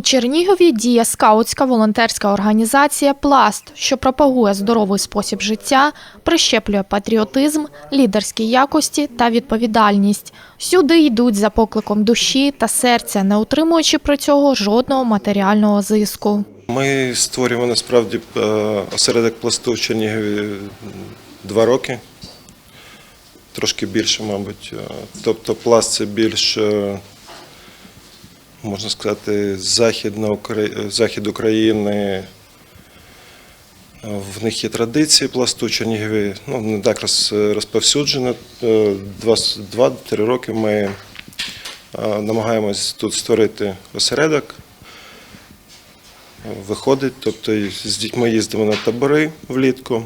У Чернігові діє скаутська волонтерська організація Пласт, що пропагує здоровий спосіб життя, прищеплює патріотизм, лідерські якості та відповідальність. Сюди йдуть за покликом душі та серця, не отримуючи при цього жодного матеріального зиску. Ми створюємо насправді е, осередок пласту в Чернігові два роки, трошки більше, мабуть. Е, Тобто пласт це більш, е, можна сказати, західна Укра- захід України. В них є традиції пласту в Чернігові, ну, не так роз- розповсюджено. Е, два-три роки ми е, намагаємось тут створити осередок виходить. Тобто з дітьми їздимо на табори влітку.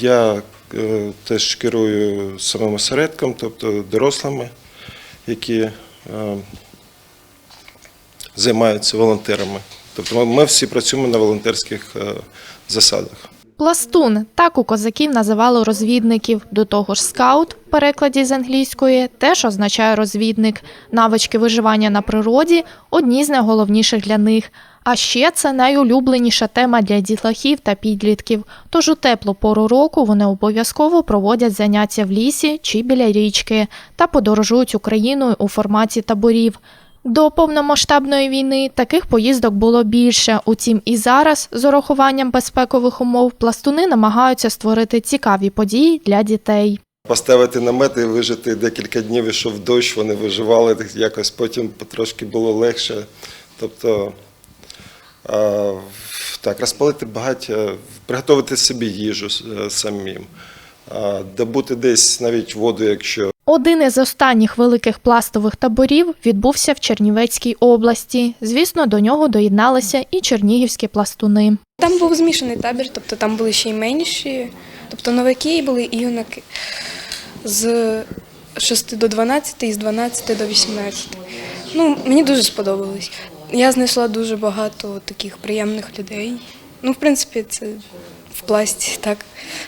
Я е, теж керую самим осередком, тобто дорослими, які займаються волонтерами. Тобто ми- всі працюємо на волонтерських е, засадах. Пластун так у козаків називали розвідників. До того ж, скаут в перекладі з англійської теж означає розвідник. Навички виживання на природі одні з найголовніших для них. А ще це найулюбленіша тема для дітлахів та підлітків. Тож у теплу пору року вони обов'язково проводять заняття в лісі чи біля річки та подорожують Україною у форматі таборів. До повномасштабної війни таких поїздок було більше. Утім, і зараз, з урахуванням безпекових умов, пластуни намагаються створити цікаві події для дітей. Поставити намет і вижити декілька днів, ішов дощ, вони виживали якось, потім потрошки було легше. Тобто, так, розпалити багаття, приготувати собі їжу е, самим, добути десь навіть воду, якщо Один із останніх великих пластових таборів відбувся в Чернівецькій області. Звісно, до нього доєдналися і чернігівські пластуни. Там був змішаний табір, тобто там були ще й менші, тобто новаки були і юнаки з 6 до 12 і з 12 до 18. Ну, мені дуже сподобалось. Я знайшла дуже багато таких приємних людей. Ну, в принципі, це в пласті так.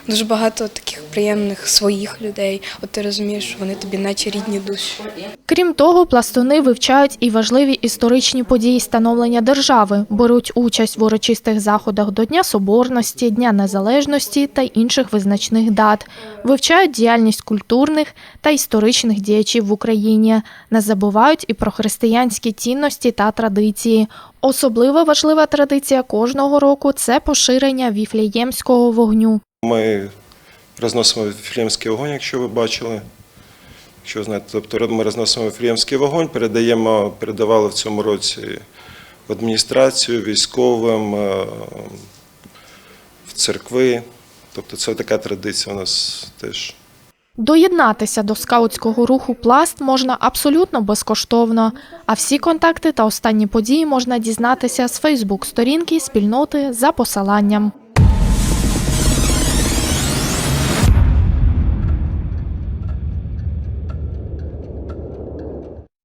Дуже багато таких приємних своїх людей. От ти розумієш, що вони тобі наче рідні душі. Крім того, пластуни вивчають і важливі історичні події становлення держави, беруть участь в урочистих заходах до Дня Соборності, Дня Незалежності та інших визначних дат, вивчають діяльність культурних та історичних діячів в Україні, не забувають і про християнські цінності та традиції. Особливо важлива традиція кожного року це поширення віфлеємського вогню. ми розносимо віфлеємський вогонь, якщо ви бачили. Якщо знаєте, тобто ми розносимо віфлеємський вогонь, передаємо, передавали в цьому році в адміністрацію, військовим, е, в церкви. Тобто це така традиція у нас теж. Доєднатися до скаутського руху Пласт можна абсолютно безкоштовно. А всі контакти та останні події можна дізнатися з Фейсбук-сторінки спільноти за посиланням.